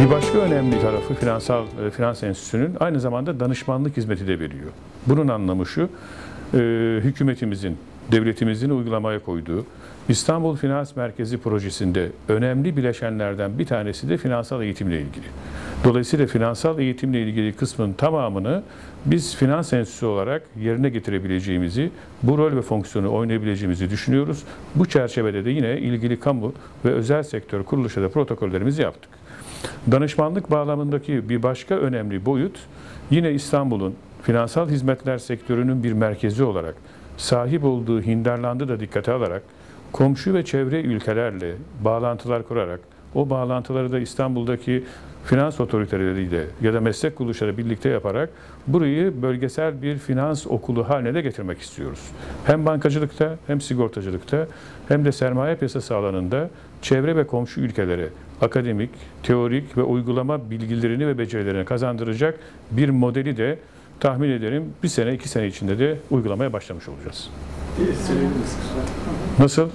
Bir başka önemli tarafı finansal e, finans enstitüsünün aynı zamanda danışmanlık hizmeti de veriyor. Bunun anlamı şu, e, hükümetimizin, devletimizin uygulamaya koyduğu İstanbul Finans Merkezi projesinde önemli bileşenlerden bir tanesi de finansal eğitimle ilgili. Dolayısıyla finansal eğitimle ilgili kısmın tamamını biz finans enstitüsü olarak yerine getirebileceğimizi, bu rol ve fonksiyonu oynayabileceğimizi düşünüyoruz. Bu çerçevede de yine ilgili kamu ve özel sektör kuruluşa da protokollerimizi yaptık. Danışmanlık bağlamındaki bir başka önemli boyut yine İstanbul'un finansal hizmetler sektörünün bir merkezi olarak sahip olduğu Hinterland'ı da dikkate alarak komşu ve çevre ülkelerle bağlantılar kurarak o bağlantıları da İstanbul'daki finans otoriteleriyle ya da meslek kuruluşları birlikte yaparak burayı bölgesel bir finans okulu haline de getirmek istiyoruz. Hem bankacılıkta hem sigortacılıkta hem de sermaye piyasası alanında çevre ve komşu ülkelere akademik, teorik ve uygulama bilgilerini ve becerilerini kazandıracak bir modeli de tahmin ederim bir sene iki sene içinde de uygulamaya başlamış olacağız. Nasıl?